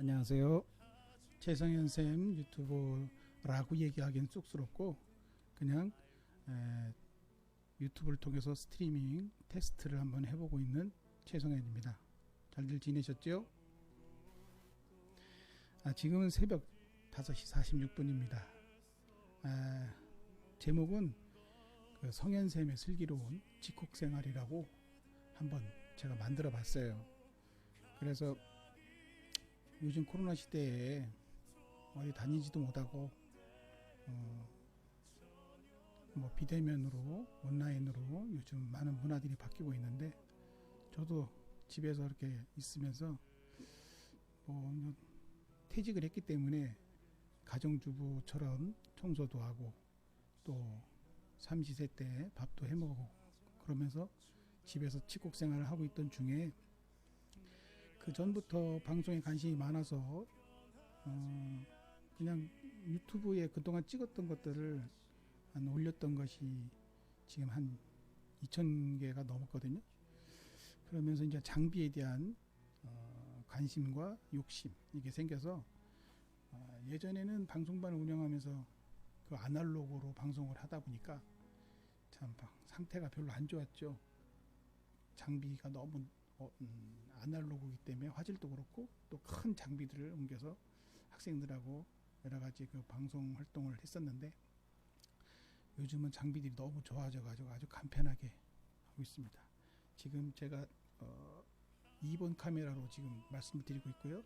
안녕하세요. 최성현 쌤 유튜브라고 얘기하기엔 쑥스럽고 그냥 에, 유튜브를 통해서 스트리밍 테스트를 한번 해보고 있는 최성현입니다. 잘들 지내셨죠? 아, 지금은 새벽 5시 46분입니다. 아, 제목은 그 성현쌤의 슬기로운 직콕생활이라고 한번 제가 만들어 봤어요. 그래서 요즘 코로나 시대에 어디 다니지도 못하고 어, 뭐 비대면으로 온라인으로 요즘 많은 문화들이 바뀌고 있는데 저도 집에서 이렇게 있으면서 뭐 퇴직을 했기 때문에 가정주부처럼 청소도 하고 또 삼시세 때 밥도 해 먹고 그러면서 집에서 치국 생활을 하고 있던 중에 그 전부터 방송에 관심이 많아서 어, 그냥 유튜브에 그동안 찍었던 것들을 한 올렸던 것이 지금 한 2,000개가 넘었거든요. 그러면서 이제 장비에 대한 어, 관심과 욕심 이게 생겨서 어, 예전에는 방송반을 운영하면서 그 아날로그로 방송을 하다 보니까 참 상태가 별로 안 좋았죠. 장비가 너무 어, 음, 아날로그이기 때문에 화질도 그렇고 또 큰 장비들을 옮겨서 학생들하고 여러 가지 그 방송 활동을 했었는데 요즘은 장비들이 너무 좋아져 가지고 아주 간편하게 하고 있습니다. 지금 제가 어, 2번 카메라로 지금 말씀을 드리고 있고요.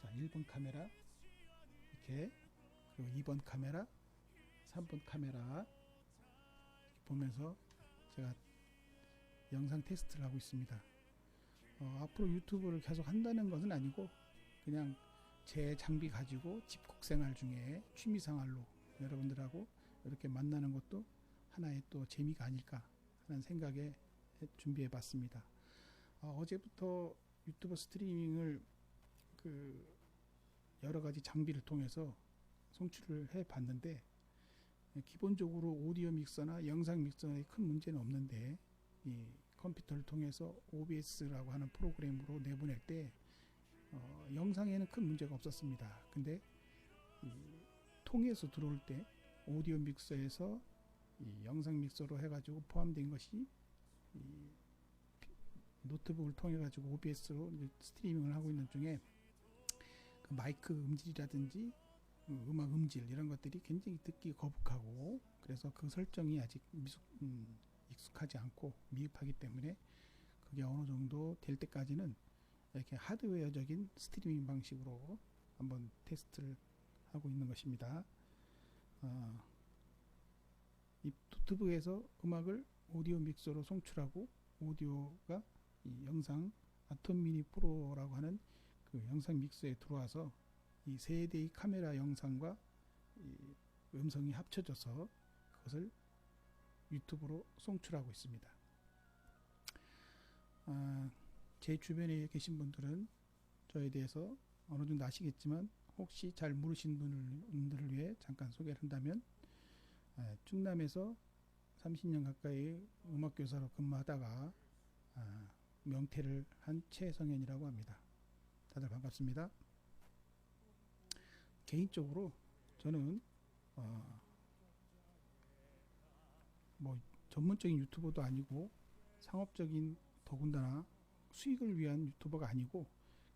자, 1번 카메라 이렇게 그리고 2번 카메라, 3번 카메라 보면서 제가 영상 테스트를 하고 있습니다. 어, 앞으로 유튜브를 계속 한다는 것은 아니고 그냥 제 장비 가지고 집콕 생활 중에 취미 생활로 여러분들하고 이렇게 만나는 것도 하나의 또 재미가 아닐까 하는 생각에 준비해 봤습니다. 어, 어제부터 유튜브 스트리밍을 그 여러 가지 장비를 통해서 송출을 해 봤는데 기본적으로 오디오 믹서나 영상 믹서에 큰 문제는 없는데 이 컴퓨터를 통해서 OBS라고 하는 프로그램으로 내보낼 때 어, 영상에는 큰 문제가 없었습니다. 근데 이 통해서 들어올 때 오디오 믹서에서 이 영상 믹서로 해가지고 포함된 것이 이 노트북을 통해 가지고 OBS로 스트리밍을 하고 있는 중에 그 마이크 음질이라든지 음악 음질 이런 것들이 굉장히 듣기 거북하고 그래서 그 설정이 아직 미숙, 음, 익숙하지 않고 미흡하기 때문에 그게 어느 정도 될 때까지는 이렇게 하드웨어적인 스트리밍 방식으로 한번 테스트를 하고 있는 것입니다. 어, 이 노트북에서 음악을 오디오 믹서로 송출하고 오디오가 이 영상 아톰 미니 프로라고 하는 그 영상 믹서에 들어와서 이 세 대의 카메라 영상과 이 음성이 합쳐져서 그것을 유튜브로 송출하고 있습니다. 아, 제 주변에 계신 분들은 저에 대해서 어느 정도 아시겠지만 혹시 잘 모르신 분들을 위해 잠깐 소개를 한다면 아, 충남에서 30년 가까이 음악교사로 근무하다가 아, 명퇴를 한 최성현이라고 합니다. 다들 반갑습니다. 개인적으로 저는 어, 뭐 전문적인 유튜버도 아니고 상업적인 더군다나 수익을 위한 유튜버가 아니고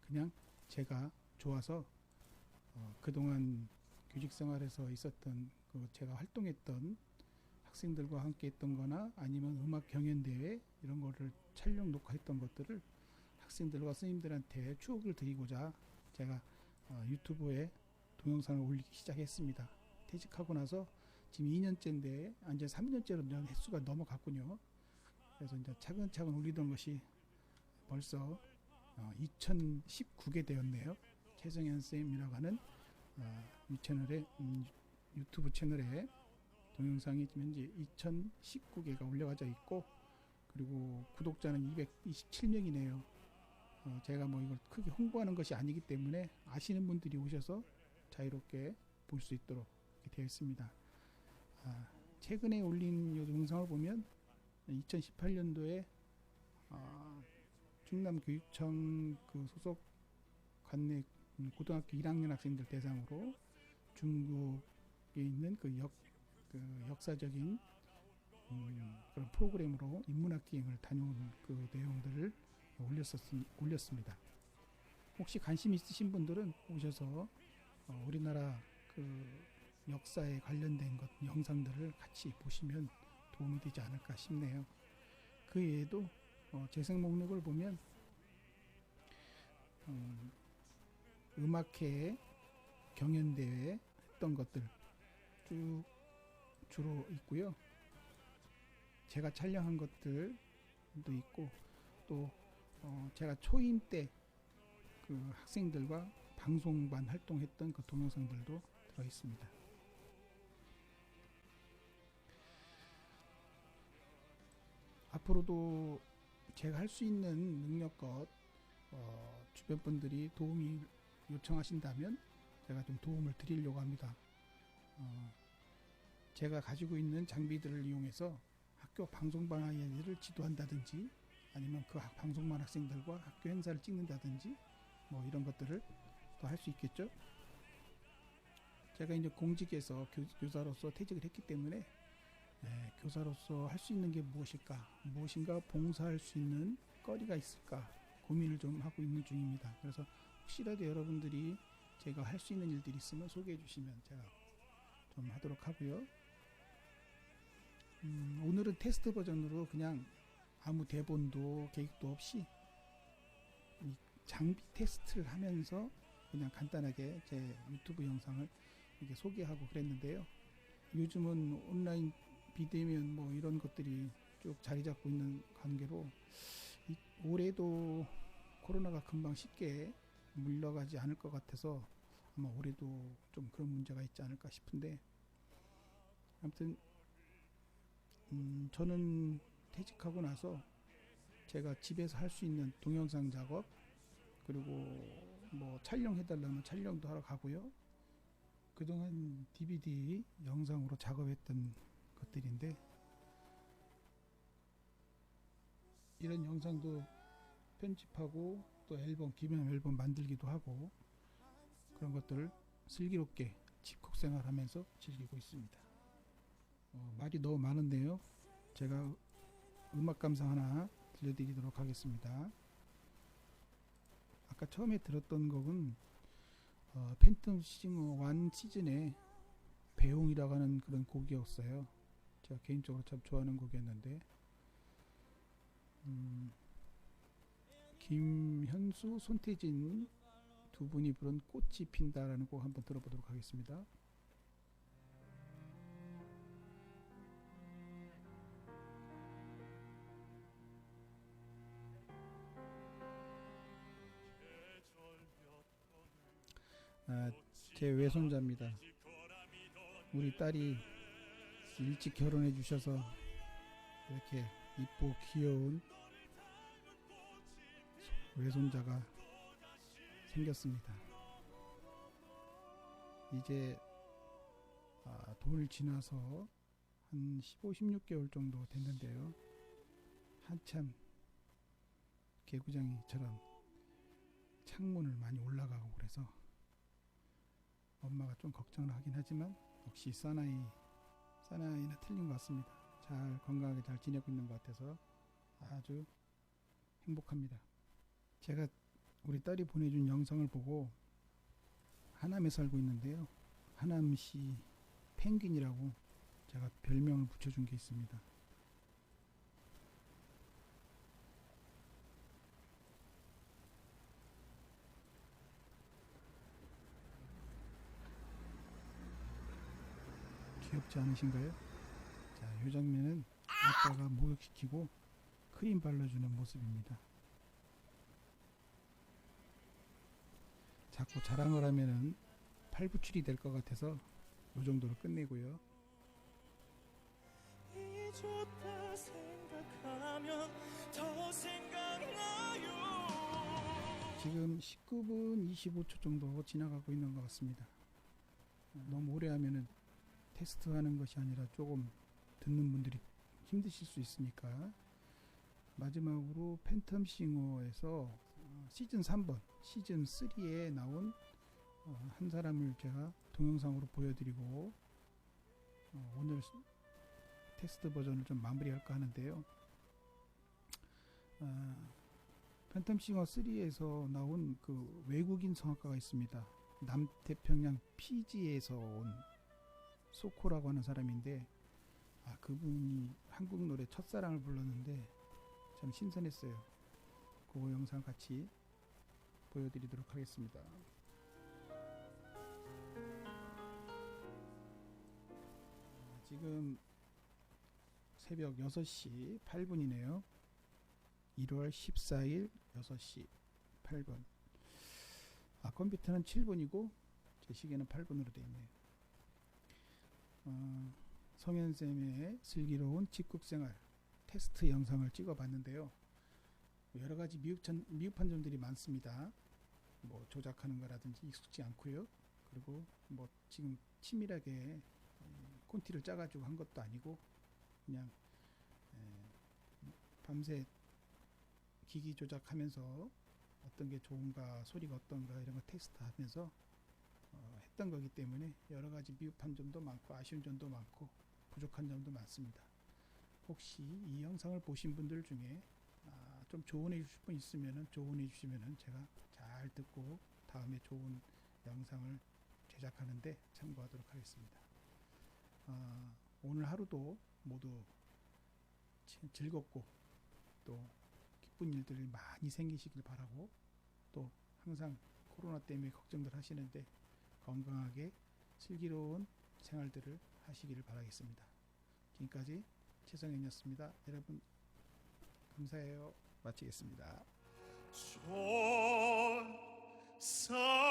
그냥 제가 좋아서 어, 그동안 교직 생활에서 있었던 그 제가 활동했던 학생들과 함께 했던 거나 아니면 음악 경연 대회 이런 거를 촬영 녹화했던 것들을 학생들과 스님들한테 추억을 드리고자 제가 어, 유튜브에 동영상을 올리기 시작했습니다. 퇴직하고 나서 지금 2년째인데 이제 3년째로 횟수가 넘어갔군요. 그래서 이제 차근차근 올리던 것이 벌써 어, 2019개 되었네요. 최성현 쌤이라고 하는 어, 이 채널에 음, 유튜브 채널에 동영상이 지금 현재 2019개가 올려가져 있고 그리고 구독자는 227명이네요. 어, 제가 뭐 이걸 크게 홍보하는 것이 아니기 때문에 아시는 분들이 오셔서 자유롭게 볼 수 있도록 되어 있습니다. 아, 최근에 올린 이 영상을 보면 2018년도에 아, 충남교육청 그 소속 관내 음, 고등학교 1학년 학생들 대상으로 중국에 있는 그, 역, 그 역사적인 음, 그런 프로그램으로 인문학 기행을 다녀온 그 내용들을 올렸었, 올렸습니다. 혹시 관심 있으신 분들은 오셔서 어, 우리나라 그 역사에 관련된 것 영상들을 같이 보시면 도움이 되지 않을까 싶네요. 그 외에도 어, 재생 목록을 보면 음, 음악회 경연대회 했던 것들 쭉 주로 있고요. 제가 촬영한 것들도 있고 또 어, 제가 초임 때 그 학생들과 방송반 활동했던 그 동영상들도 들어 있습니다. 앞으로도 제가 할 수 있는 능력껏 어, 주변 분들이 도움이 요청하신다면 제가 좀 도움을 드리려고 합니다. 어, 제가 가지고 있는 장비들을 이용해서 학교 방송반 아이들을 지도한다든지 아니면 그 학- 방송반 학생들과 학교 행사를 찍는다든지 뭐 이런 것들을 또할수 있겠죠. 제가 이제 공직에서 교, 교사로서 퇴직을 했기 때문에 예, 교사로서 할 수 있는 게 무엇일까, 무엇인가 봉사할 수 있는 거리가 있을까 고민을 좀 하고 있는 중입니다. 그래서 혹시라도 여러분들이 제가 할 수 있는 일들이 있으면 소개해 주시면 제가 좀 하도록 하고요. 음, 오늘은 테스트 버전으로 그냥 아무 대본도 계획도 없이 이 장비 테스트를 하면서 그냥 간단하게 제 유튜브 영상을 이렇게 소개하고 그랬는데요. 요즘은 온라인 비대면 뭐 이런 것들이 쭉 자리 잡고 있는 관계로 이- 올해도 코로나가 금방 쉽게 물러가지 않을 것 같아서 아마 올해도 좀 그런 문제가 있지 않을까 싶은데 아무튼 음, 저는 퇴직하고 나서 제가 집에서 할 수 있는 동영상 작업 그리고 뭐 촬영해달라면 촬영도 하러 가고요. 그동안 DVD 영상으로 작업했던 것들인데 이런 영상도 편집하고 또 앨범 기념 앨범 만들기도 하고 그런 것들을 슬기롭게 집콕 생활하면서 즐기고 있습니다. 어, 말이 너무 많은데요. 제가 음악 감상 하나 들려드리도록 하겠습니다. 아까 처음에 들었던 곡은 어, 팬텀 싱어 1 시즌에 배웅이라고 하는 그런 곡이었어요. 제가 개인적으로 참 좋아하는 곡이었는데 음, 김현수, 손태진 두 분이 부른 꽃이 핀다라는 곡 한번 들어보도록 하겠습니다. 아, 제 외손자입니다. 우리 딸이 일찍 결혼해 주셔서 이렇게 이쁘고 귀여운 외손자가 생겼습니다. 이제 아, 돌 지나서 한 15, 16개월 정도 됐는데요. 한참 개구장이처럼 창문을 많이 올라가고 그래서 엄마가 좀 걱정을 하긴 하지만 역시 사나이 사나이나 틀린 것 같습니다. 잘 건강하게 잘 지내고 있는 것 같아서 아주 행복합니다. 제가 우리 딸이 보내준 영상을 보고 하남에 살고 있는데요. 하남시 펭귄이라고 제가 별명을 붙여준 게 있습니다. 귀엽지 않으신가요? 자, 이 장면은 아빠가 목욕시키고 크림 발라주는 모습입니다. 자꾸 자랑을 하면은 팔부출이 될 것 같아서 이 정도로 끝내고요. 지금 19분 25초 정도 지나가고 있는 것 같습니다. 어, 너무 오래 하면은 테스트하는 것이 아니라 조금 듣는 분들이 힘드실 수 있으니까 마지막으로 팬텀 싱어에서 어, 시즌 3번 시즌 3에 나온 어, 한 사람을 제가 동영상으로 보여드리고 어, 오늘 시- 테스트 버전을 좀 마무리할까 하는데요. 아, 팬텀 싱어 3에서 나온 그 외국인 성악가가 있습니다. 남태평양 피지에서 온 소코라고 하는 사람인데 아 그분이 한국 노래 첫사랑을 불렀는데 참 신선했어요. 그 영상 같이 보여드리도록 하겠습니다. 아, 지금 새벽 6시 8분이네요. 1월 14일 6시 8분. 아, 컴퓨터는 7분이고 제 시계는 8분으로 되어 있네요. 어, 성현쌤의 슬기로운 직국생활 테스트 영상을 찍어봤는데요. 여러 가지 미흡한, 미흡한 점들이 많습니다. 뭐 조작하는 거라든지 익숙지 않고요. 그리고 뭐 지금 치밀하게 음, 콘티를 짜가지고 한 것도 아니고 그냥 에, 밤새 기기 조작하면서 어떤 게 좋은가 소리가 어떤가 이런 거 테스트하면서 어, 했던 거기 때문에 여러 가지 미흡한 점도 많고 아쉬운 점도 많고 부족한 점도 많습니다. 혹시 이 영상을 보신 분들 중에 아, 좀 조언해 주실 분 있으면은 조언해 주시면은 제가 잘 듣고 다음에 좋은 영상을 제작하는데 참고하도록 하겠습니다. 아, 오늘 하루도 모두 지- 즐겁고 또 기쁜 일들이 많이 생기시길 바라고 또 항상 코로나 때문에 걱정들 하시는데 건강하게 슬기로운 생활들을 하시기를 바라겠습니다. 지금까지 최성현이었습니다. 여러분 감사해요. 마치겠습니다. 사람